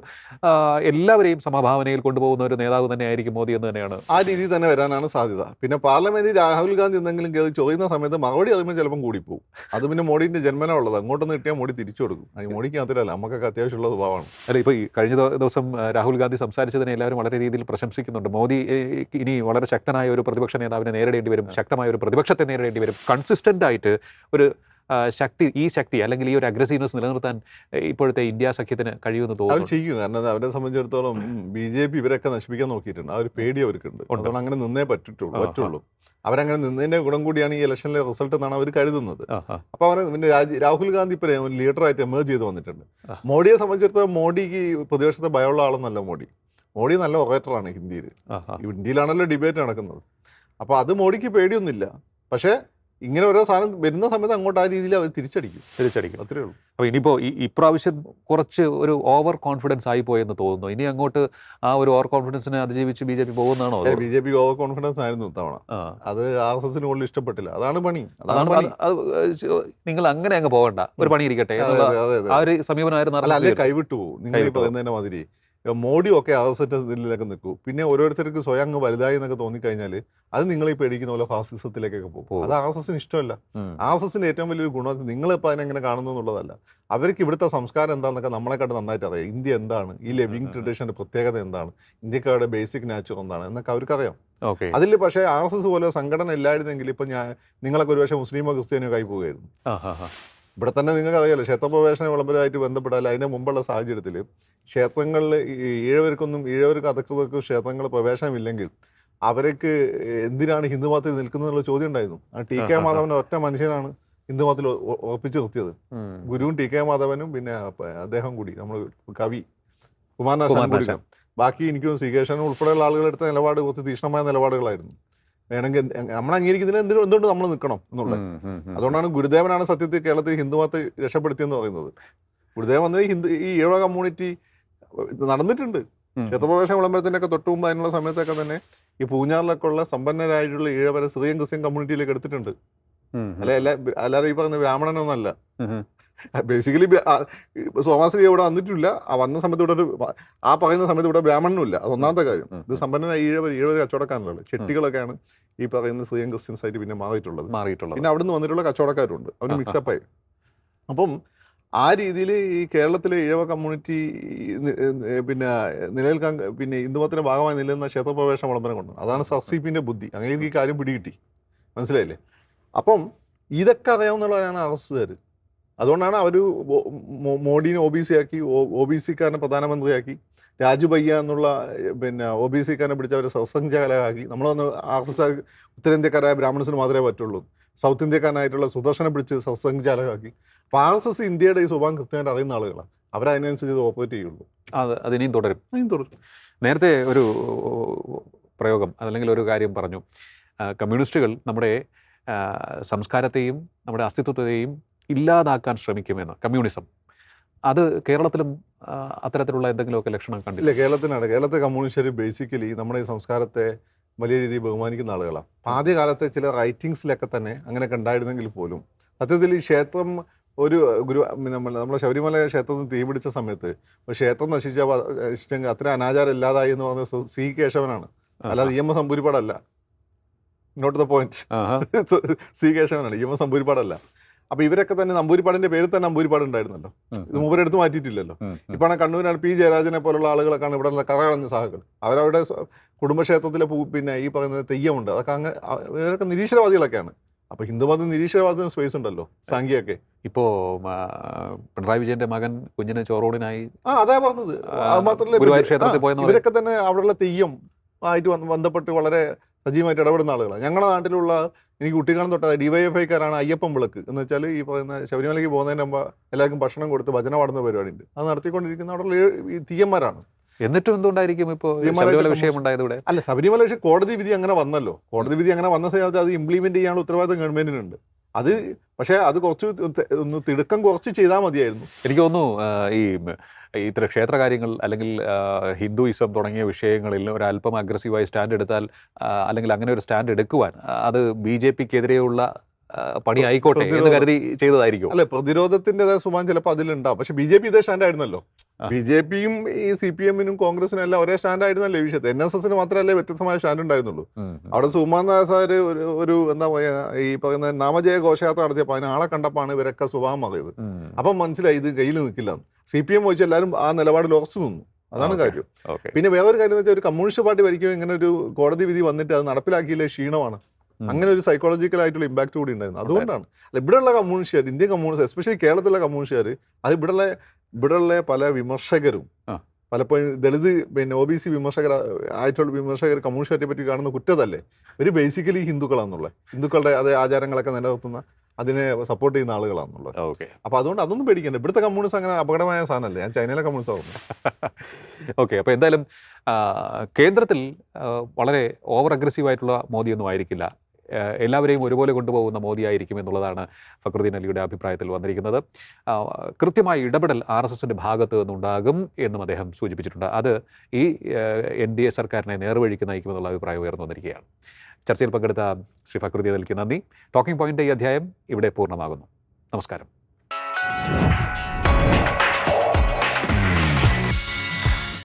എല്ലാവരെയും സമഭാവനയിൽ കൊണ്ടുപോകുന്ന ഒരു നേതാവ് തന്നെ ആയിരിക്കും മോദി എന്ന് തന്നെയാണ്. ആ രീതി തന്നെ വരാനാണ് സാധ്യത. പിന്നെ പാർലമെന്റിൽ രാഹുൽ ഗാന്ധി എന്തെങ്കിലും കയറി ചോദിക്കുന്ന സമയത്ത് മറുപടി അറിയുമ്പോൾ ചിലപ്പം പോകും അത് പിന്നെ മോഡിന്റെ ജന്മന ഉള്ളത്. അങ്ങോട്ടൊന്ന് കിട്ടിയാൽ മോഡി തിരിച്ചു കൊടുക്കും. അത് മോഡിക്ക് മാത്രമല്ല നമുക്കൊക്കെ അത്യാവശ്യമുള്ള സ്വഭാവമാണ്. അല്ല ഇപ്പോൾ ഈ കഴിഞ്ഞ ദിവസം രാഹുൽ ഗാന്ധി സംസാരിച്ചതിനെ എല്ലാവരും വളരെ രീതിയിൽ പ്രശംസിക്കുന്നുണ്ട്. മോദി ഇനി വളരെ ശക്തനായ ഒരു പ്രതിപക്ഷ നേതാവിനെ നേരിടേണ്ടി വരും ശക്തമായ ഒരു പ്രതിപക്ഷത്തെ നേരിടേണ്ടി വരും കൺസിസ്റ്റന്റ് ആയിട്ട് ഒരു ശക്തി ഈ ശക്തി അല്ലെങ്കിൽ ഈ ഒരു അഗ്രസീവ്നെസ് നിലനിർത്താൻ ഇപ്പോഴത്തെ ഇന്ത്യ സഖ്യത്തിന് കഴിയുമെന്ന് തോന്നുന്നു. അവർ ചെയ്യും കാരണം അവരെ സംബന്ധിച്ചിടത്തോളം ബി ജെ പി ഇവരൊക്കെ നശിപ്പിക്കാൻ നോക്കിയിട്ടുണ്ട്. ആ ഒരു പേടി അവർക്കുണ്ട്. അതുകൊണ്ട് അങ്ങനെ നിന്നേ പറ്റിട്ടുള്ളൂ. പറ്റുള്ളൂ. അവരങ്ങനെ നിന്നതിന്റെ ഗുണം കൂടിയാണ് ഈ ഇലക്ഷനിലെ റിസൾട്ട് എന്നാണ് അവർ കരുതുന്നത്. അപ്പോൾ അവർ പിന്നെ രാജ് രാഹുൽ ഗാന്ധി ഇപ്പോൾ ലീഡറായിട്ട് എമേജ് ചെയ്ത് വന്നിട്ടുണ്ട്. മോഡിയെ സംബന്ധിച്ചിടത്തോളം മോഡിക്ക് പ്രതിപക്ഷത്തെ ഭയമുള്ള ആളൊന്നല്ല മോഡി. മോഡി നല്ല ഒറേറ്ററാണ് ഹിന്ദിയിൽ. ഇന്ത്യയിലാണല്ലോ ഡിബേറ്റ് നടക്കുന്നത്. അപ്പോൾ അത് മോഡിക്ക് പേടിയൊന്നുമില്ല. പക്ഷേ ഇങ്ങനെ ഓരോ സാധനം വരുന്ന സമയത്ത് അങ്ങോട്ട് ആ രീതിയിൽ അവർ തിരിച്ചടിക്കും തിരിച്ചടിക്കും. അത്രേ ഉള്ളൂ. അപ്പോൾ ഇനിയിപ്പോൾ ഈ ഇപ്രാവശ്യം കുറച്ച് ഒരു ഓവർ കോൺഫിഡൻസ് ആയി പോയെന്ന് തോന്നുന്നു. ഇനി അങ്ങോട്ട് ആ ഒരു ഓവർ കോൺഫിഡൻസിനെ അതിജീവിച്ച് B J P പോകുന്നതാണോ B J P over confidence ആയിരുന്നു തവണ അത് ആർ എസ് എസിന് കൂടുതൽ ഇഷ്ടപ്പെട്ടില്ല. അതാണ് പണി. അതാണ് നിങ്ങൾ അങ്ങനെ അങ്ങ് പോകണ്ട. ഒരു പണി ഇരിക്കട്ടെ ആ ഒരു സമീപനമായിരുന്നു കൈവിട്ടു പോകും നിങ്ങൾ പറയുന്നതിന്റെ മാതിരി. മോഡി ഒക്കെ എസിലൊക്കെ നിൽക്കൂ. പിന്നെ ഓരോരുത്തർക്ക് സ്വയം അങ്ങ് വലുതായി എന്നൊക്കെ തോന്നിക്കഴിഞ്ഞാൽ അത് നിങ്ങൾ ഈ പേടിക്കുന്ന പോലെ ഫാസിസത്തിലേക്കൊക്കെ പോകും. അത് ആർ എസ് എസിന് ഇഷ്ടമല്ല. ഉം. ആർ എസ് എസിന്റെ ഏറ്റവും വലിയൊരു ഗുണം നിങ്ങളിപ്പോൾ അതിനെങ്ങനെ കാണുന്നു എന്നുള്ളതല്ല. അവർക്ക് ഇവിടുത്തെ സംസ്കാരം എന്താണെന്നൊക്കെ നമ്മളെക്കാട്ട് നന്നായിട്ട് അറിയാം. ഇന്ത്യ എന്താണ്? ഈ ലിവിങ്. ട്രഡീഷന്റെ പ്രത്യേകത എന്താണ്? ഇന്ത്യക്കാരുടെ ബേസിക് നാച്ചുർ എന്താണ് എന്നൊക്കെ അവർക്കറിയാം. അറിയാം അതിൽ പക്ഷേ ആർ എസ് എസ് പോലെ സംഘടന ഇല്ലായിരുന്നെങ്കിൽ ഇപ്പൊ ഞാൻ നിങ്ങളൊക്കെ ഒരുപക്ഷെ മുസ്ലിമോ ക്രിസ്ത്യാനിയോ ആയി ആ. ഇവിടെ തന്നെ നിങ്ങൾക്ക് അറിയാലോ ക്ഷേത്രപ്രവേശന വിളംബരമായിട്ട് ബന്ധപ്പെട്ടാൽ അതിന് മുമ്പുള്ള സാഹചര്യത്തിൽ ക്ഷേത്രങ്ങളിൽ ഈഴവർക്കൊന്നും ഈഴവർക്ക് അധകൃതർക്ക് ക്ഷേത്രങ്ങൾ പ്രവേശനമില്ലെങ്കിൽ അവർക്ക് എന്തിനാണ് ഹിന്ദുമതത്തിൽ നിൽക്കുന്നതെന്നുള്ള ചോദ്യം ഉണ്ടായിരുന്നു. ആ ടി കെ. മാധവൻ ഒറ്റ മനുഷ്യനാണ് ഹിന്ദുമതത്തിൽ ഉറപ്പിച്ചു നിർത്തിയത്. ഗുരുവും ടി കെ മാധവനും പിന്നെ അദ്ദേഹം കൂടി നമ്മൾ കവി കുമാരനാശാൻ. ബാക്കി എനിക്കും ശ്രീകേശനും ഉൾപ്പെടെയുള്ള ആളുകളെടുത്ത നിലപാട് കുറച്ച് തീക്ഷ്ണമായ നിലപാടുകളായിരുന്നു. വേണമെങ്കിൽ നമ്മൾ അംഗീകരിക്കുന്നതിന് എന്തിനും എന്തുകൊണ്ട് നമ്മൾ നിൽക്കണം എന്നുള്ളത്. അതുകൊണ്ടാണ് ഗുരുദേവനാണ് സത്യത്തിൽ കേരളത്തിൽ ഹിന്ദുമത്തെ രക്ഷപ്പെടുത്തിയെന്ന് പറയുന്നത്. ഗുരുദേവൻ വന്നത് ഹിന്ദു ഈ ഈഴവ കമ്മ്യൂണിറ്റി നടന്നിട്ടുണ്ട്. ക്ഷേത്രപ്രവേശ ഒക്കെ തൊട്ട് മുമ്പ് അതിനുള്ള സമയത്തൊക്കെ തന്നെ ഈ പൂഞ്ഞാറിലൊക്കെ ഉള്ള സമ്പന്നരായിട്ടുള്ള ഈഴവരെ സിറിയൻ ക്രിസ്ത്യൻ കമ്മ്യൂണിറ്റിയിലേക്ക് എടുത്തിട്ടുണ്ട്. അല്ലെ അല്ല അല്ലാതെ ഈ പറയുന്ന ബ്രാഹ്മണനൊന്നല്ല. ബേസിക്കലി സോമാശ്രീ ഇവിടെ വന്നിട്ടില്ല. ആ വന്ന സമയത്ത് ഇവിടെ ഒരു ആ പറയുന്ന സമയത്ത് ഇവിടെ ബ്രാഹ്മണനും ഇല്ല അത് ഒന്നാമത്തെ കാര്യം. ഇത് സമ്പന്നനായ ഈഴവർ ഈഴവർ കച്ചവടക്കാരനല്ലേ? ചെട്ടികളൊക്കെയാണ് ഈ പറയുന്ന സ്ത്രീയും ക്രിസ്ത്യൻസ് ആയിട്ട് പിന്നെ മാറിയിട്ടുള്ളത്. മാറിയിട്ടുള്ളത്. പിന്നെ അവിടുന്ന് വന്നിട്ടുള്ള കച്ചവടക്കാരുണ്ട്. അവർ മിക്സപ്പായി അപ്പം ആ രീതിയിൽ ഈ കേരളത്തിലെ ഈഴവ കമ്മ്യൂണിറ്റി പിന്നെ നിലനിൽക്കാൻ പിന്നെ ഹിന്ദുമത്തിന്റെ ഭാഗമായി നിലനിന്ന ക്ഷേത്രപ്രവേശന വിളംബരം കൊണ്ടാണ്. അതാണ് സർസീപ്പിന്റെ ബുദ്ധി. അങ്ങനെ എനിക്ക് ഈ കാര്യം പിടികിട്ടി. മനസ്സിലായില്ലേ? അപ്പം ഇതൊക്കെ അറിയാവുന്നതാണ് അറസ്റ്റുകാർ അതുകൊണ്ടാണ് അവർ മോഡിനെ ഒ ബി സി ആക്കി ഒ ബി സിക്കാരനെ പ്രധാനമന്ത്രിയാക്കി രാജു പയ്യ എന്നുള്ള പിന്നെ ഒ ബി സിക്കാരനെ പിടിച്ച് അവർ സത്സംഘചാലകമാക്കി നമ്മളൊന്ന് ആർ എസ് എസ് ഉത്തരേന്ത്യക്കാരായ ബ്രാഹ്മണസിന് മാത്രമേ പറ്റുള്ളൂ. സൗത്ത് ഇന്ത്യക്കാരനായിട്ടുള്ള സുദർശനെ പിടിച്ച് സത്സംഘചാലകമാക്കി അപ്പോൾ ആർ എസ് എസ് ഇന്ത്യയുടെ ഈ സ്വഭാവം കൃത്യമായിട്ട് അറിയുന്ന ആളുകളാണ്. അവരതിനനുസരിച്ച് ഇത് ഓപ്പറേറ്റ് ചെയ്യുള്ളൂ. അത് അതിനെയും തുടരും. അതിനും തുടരും. നേരത്തെ ഒരു പ്രയോഗം അതല്ലെങ്കിൽ ഒരു കാര്യം പറഞ്ഞു. കമ്മ്യൂണിസ്റ്റുകൾ നമ്മുടെ സംസ്കാരത്തെയും നമ്മുടെ അസ്തിത്വത്തെയും ഇല്ലാതാക്കാൻ ശ്രമിക്കുമെന്ന് കമ്മ്യൂണിസം. അത് കേരളത്തിലും അത്തരത്തിലുള്ള എന്തെങ്കിലുമൊക്കെ ലക്ഷണം കണ്ടില്ല കേരളത്തിനാണ്. കേരളത്തെ കമ്മ്യൂണിസ്റ്റുകാർ ബേസിക്കലി നമ്മുടെ ഈ സംസ്കാരത്തെ വലിയ രീതിയിൽ ബഹുമാനിക്കുന്ന ആളുകളാണ്. ആദ്യകാലത്തെ ചില റൈറ്റിങ്സിലൊക്കെ തന്നെ അങ്ങനെയൊക്കെ ഉണ്ടായിരുന്നെങ്കിൽ പോലും സത്യത്തിൽ ഈ ക്ഷേത്രം ഒരു ഗുരു നമ്മൾ നമ്മുടെ ശബരിമല ക്ഷേത്രത്തിൽ തീ പിടിച്ച സമയത്ത് ക്ഷേത്രം നശിച്ച നശിച്ചെങ്കിൽ അത്ര അനാചാരം ഇല്ലാതായി എന്ന് പറഞ്ഞ സി കേശവനാണ് അല്ലാതെ ഇ എം എസ് അമ്പൂരിപ്പാടല്ല നോട്ട് ദ പോയിന്റ്. സി കേശവനാണ് ഇ സമ്പൂരിപ്പാടല്ല അപ്പൊ ഇവരൊക്കെ തന്നെ നമ്പൂരിപ്പാടിന്റെ പേരിൽ തന്നെ അമ്പൂരിപ്പാട് ഉണ്ടായിരുന്നല്ലോ. ഇത് മൂവരെടുത്ത് മാറ്റിയിട്ടില്ലല്ലോ. ഇപ്പോഴാണ്. കണ്ണൂരാണ് പി ജയരാജനെ പോലുള്ള ആളുകളൊക്കെയാണ് ഇവിടെ നിന്ന് കഥ കളഞ്ഞ സഹകൾ അവരവിടെ കുടുംബക്ഷേത്രത്തിലെ പൂ പിന്നെ ഈ പറയുന്ന തെയ്യമുണ്ട്. അതൊക്കെ അങ്ങ് ഇവരൊക്കെ നിരീശ്വരവാദികളൊക്കെയാണ്. അപ്പൊ ഹിന്ദുമത നിരീശ്വരവാദത്തിന് സ്പേസ് ഉണ്ടല്ലോ സംഖ്യയൊക്കെ ഇപ്പോ പിണറായി വിജയന്റെ മകൻ കുഞ്ഞിനെ ചോറോടിനായി ആ അതാ പറഞ്ഞത്. അത് മാത്രമല്ല ഇവരൊക്കെ തന്നെ അവിടെയുള്ള തെയ്യം ആയിട്ട് ബന്ധപ്പെട്ട് വളരെ സജീവമായിട്ട് ഇടപെടുന്ന ആളുകളാണ്. ഞങ്ങളുടെ നാട്ടിലുള്ള എനിക്ക് കുട്ടിക്കാലം തൊട്ട് ഡിവൈഎഫ്ഐക്കാരാണ് അയ്യപ്പൻ വിളക്ക്. എന്ന് വെച്ചാൽ ഈ പറയുന്ന ശബരിമലയ്ക്ക് പോകുന്നതിന് മുമ്പ് എല്ലാവർക്കും ഭക്ഷണം കൊടുത്ത് ഭജന പാടുന്ന പരിപാടി ഉണ്ട് അത് നടത്തിക്കൊണ്ടിരിക്കുന്ന അവിടെയുള്ള ഈ- തീയന്മാരാണ്. എന്നിട്ടും എന്തുകൊണ്ടായിരിക്കും ഇപ്പോൾ ശബരിമല വിഷയമുണ്ടായത് ഇവിടെ? അല്ല ശബരിമല പക്ഷേ കോടതി വിധി അങ്ങനെ വന്നല്ലോ. കോടതി വിധി അങ്ങനെ വന്ന സമയത്ത് അത് ഇംപ്ലിമെന്റ് ചെയ്യാനുള്ള ഉത്തരവാദിത്തം ഗവൺമെന്റിനുണ്ട്. അത് പക്ഷേ അത് കുറച്ച് ഒന്ന് തിടുക്കം കുറച്ച് ചെയ്താൽ മതിയായിരുന്നു. എനിക്ക് തോന്നുന്നു ഈ ഇത്തരം ക്ഷേത്രകാര്യങ്ങൾ ക്ഷേത്ര കാര്യങ്ങൾ അല്ലെങ്കിൽ ഹിന്ദുയിസം തുടങ്ങിയ വിഷയങ്ങളിൽ ഒരല്പം അഗ്രസീവായി സ്റ്റാൻഡ് എടുത്താൽ അല്ലെങ്കിൽ അങ്ങനെ ഒരു സ്റ്റാൻഡ് എടുക്കുവാൻ അത് ബി ജെ പിക്കെതിരെയുള്ള പണി ആയിക്കോട്ടെ എന്ന്. കരുതി ചെയ്തതായിരിക്കും. അല്ലെ പ്രതിരോധത്തിന്റെതായ സുമാൻ ചിലപ്പോൾ അതിലുണ്ടാവും. പക്ഷെ ബി ജെ പി ഇതേ സ്റ്റാൻഡായിരുന്നല്ലോ. ബി ജെ പിയും ഈ സി പി എമ്മിനും കോൺഗ്രസിനും എല്ലാം ഒരേ സ്റ്റാൻഡായിരുന്നല്ലോ ഈ വിഷയത്തിൽ. എൻ എസ് എസിന് മാത്രമല്ലേ വ്യത്യസ്തമായ സ്റ്റാൻഡ് ഉണ്ടായിരുന്നുള്ളൂ. അവിടെ സുമാൻ ദാസാര് ഒരു ഒരു എന്താ പറയുക ഈ പറയുന്ന നാമജയ ഘോഷയാത്ര നടത്തിയപ്പോൾ അതിന് ആളെ കണ്ടപ്പോഴാണ് ഇവരൊക്കെ സ്വഭാവം മാറിയത്. അപ്പം മനസ്സിലായി ഇത് കയ്യിൽ നിൽക്കില്ല സി പി എം വെച്ച് എല്ലാവരും ആ നിലപാടിൽ ഉറച്ചു നിന്നു. അതാണ് കാര്യം. പിന്നെ വേറൊരു കാര്യം എന്ന് വെച്ചാൽ ഒരു കമ്മ്യൂണിസ്റ്റ് പാർട്ടി ഭരിക്കുമ്പോൾ ഇങ്ങനെ ഒരു കോടതി വിധി വന്നിട്ട് അത് നടപ്പിലാക്കിയില്ലേ ക്ഷീണമാണ്. അങ്ങനെ ഒരു സൈക്കോളജിക്കൽ ആയിട്ടുള്ള ഇമ്പാക്ട് കൂടി ഉണ്ടായിരുന്നു. അതുകൊണ്ടാണ്. അല്ല ഇവിടെയുള്ള കമ്മ്യൂണിസ്റ്റുകാർ ഇന്ത്യൻ കമ്മ്യൂണിസ്റ്റ് എസ്പെഷ്യലി കേരളത്തിലെ കമ്മ്യൂണിസ്റ്റുകാർ അത് ഇവിടെയുള്ള ഇവിടെയുള്ള പല വിമർശകരും പലപ്പോഴും ദളിത് പിന്നെ ഒ ബി സി വിമർശകർ ആയിട്ടുള്ള വിമർശകർ കമ്മ്യൂണിസ്റ്റുകാരെ പറ്റി കാണുന്ന കുറ്റതല്ലേ? ഒരു ബേസിക്കലി ഹിന്ദുക്കളാണെന്നുള്ളത്. ഹിന്ദുക്കളുടെ അതേ ആചാരങ്ങളൊക്കെ നിലനിർത്തുന്ന അതിനെ സപ്പോർട്ട് ചെയ്യുന്ന ആളുകളാണെന്നുള്ളത്. ഓക്കെ. അപ്പോൾ അതുകൊണ്ട് അതൊന്നും പേടിക്കണ്ട. ഇവിടുത്തെ കമ്മ്യൂണിസ്റ്റ് അങ്ങനെ അപകടമായ സാധനമല്ലേ. ഞാൻ ചൈനയിലെ കമ്മ്യൂണിസ്റ്റ് ആവുന്നു. <laughs> ഓക്കെ അപ്പോൾ എന്തായാലും കേന്ദ്രത്തിൽ വളരെ ഓവർ അഗ്രസീവ് അഗ്രസീവായിട്ടുള്ള മോദിയൊന്നും ആയിരിക്കില്ല. എല്ലാവരെയും ഒരുപോലെ കൊണ്ടുപോകുന്ന മോദിയായിരിക്കും എന്നുള്ളതാണ് ഫക്രുദ്ദീൻ അലിയുടെ അഭിപ്രായത്തിൽ വന്നിരിക്കുന്നത്. കൃത്യമായ ഇടപെടൽ ആർ എസ് എസിന്റെ ഭാഗത്ത് നിന്നുണ്ടാകും എന്നും അദ്ദേഹം സൂചിപ്പിച്ചിട്ടുണ്ട്. അത് ഈ എൻ ഡി എ സർക്കാരിനെ നേർവഴിക്ക് നയിക്കുമെന്നുള്ള അഭിപ്രായം ഉയർന്നു വന്നിരിക്കുകയാണ്. ചർച്ചയിൽ പങ്കെടുത്ത ശ്രീ ഫക്രുദ്ദീൻ അലിക്ക് നന്ദി. ടോക്കിംഗ് പോയിന്റ് ഈ അധ്യായം ഇവിടെ പൂർണമാകുന്നു. നമസ്കാരം.